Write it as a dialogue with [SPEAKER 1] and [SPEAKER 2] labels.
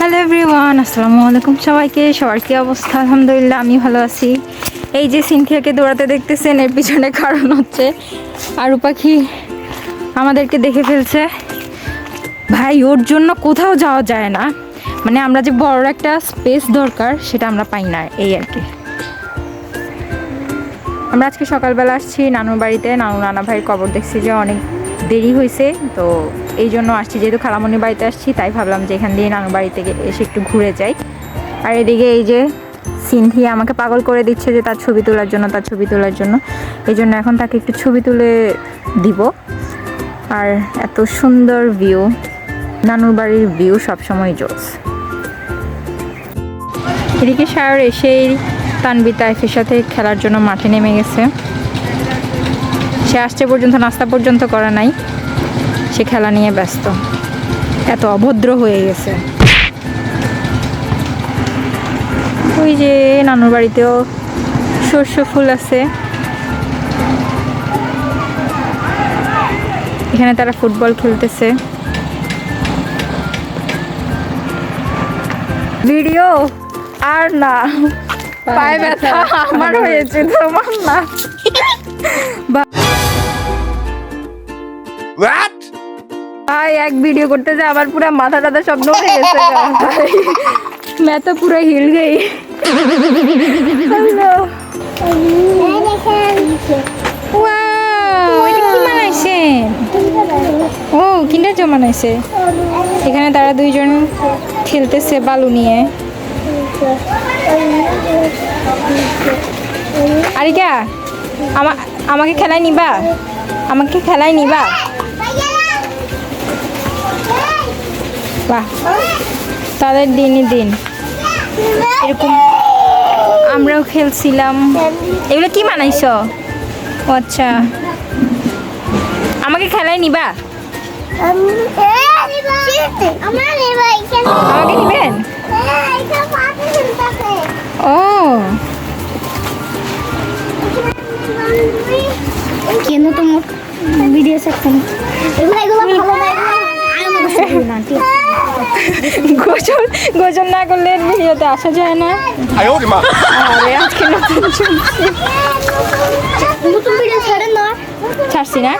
[SPEAKER 1] Hello everyone আসসালামু আলাইকুম সবাইকে। সবার কি অবস্থা? আলহামদুলিল্লাহ, আমি ভালো আছি। এই যে সিনথিয়াকে দৌড়াতে দেখতেছেন, এর পিছনে কারণ হচ্ছে আরু পাখি আমাদেরকে দেখে ফেলছে। ভাই, ওর জন্য কোথাও যাওয়া যায় না। মানে আমরা যে বড় একটা স্পেস দরকার, সেটা আমরা পাই না, এই আর কি। আমরা আজকে সকালবেলা আসছি, নানুর বাড়িতে। নানু নানা ভাইয়ের কবর দেখছি যে অনেক দেরি হয়েছে, তো এই জন্য আসছি। যেহেতু খালামণির বাড়িতে আসছি, তাই ভাবলাম যে এখান দিয়ে নানুর বাড়ি থেকে এসে একটু ঘুরে যাই। আর এদিকে এই যে সিনথি আমাকে পাগল করে দিচ্ছে যে তার ছবি তোলার জন্য, তার ছবি তোলার জন্য। এই জন্য এখন তাকে একটু ছবি তুলে দিব। আর এত সুন্দর ভিউ নানুর বাড়ির ভিউ সবসময় জোস। এদিকে সায়র এসেই তানবি তাইফের সাথে খেলার জন্য মাঠে নেমে গেছে। সে আসছে পর্যন্ত, নাস্তা পর্যন্ত করা নাই। সে খেলা নিয়ে ব্যস্ত। এত অভদ্র হয়ে গেছে। ওই যে নানুর বাড়িতেও শস্য ফুল আছে। এখানে তারা ফুটবল খেলতেছে। ভিডিও? আর না। পায়ে ব্যথা আমার হয়েছে তোমার না
[SPEAKER 2] What?
[SPEAKER 1] ভাই এক ভিডিও করতে যে আমার পুরো মাথা টাথা সব নড়ে গেছে গা, ভাই मैं तो पूरा हिल गई হ্যালো ওয়াও এটা কি বানাইছেন ও কিন্ডার জমা বানাইছে এখানে তারা দুইজন খেলতেছে বালু নিয়ে আরিকা আমা আমাকে খেলায় নিবা। আমাকে খেলায় নিবা। বাহ। তাদের দিনই দিন। এরকম আমরাও খেলছিলাম। এগুলো কি বানাইছ? ও আচ্ছা। আমাকে খেলায় নিবা। আমাকে নিবেন?
[SPEAKER 3] নতুন ভিডিও সেকশন
[SPEAKER 1] গোসল গোসল না করলে ভিডিওতে আসা যায় না। আরে আজকে নতুন
[SPEAKER 3] নতুন ভিডিও ছাড়েন না।
[SPEAKER 1] ছাড়ছি না।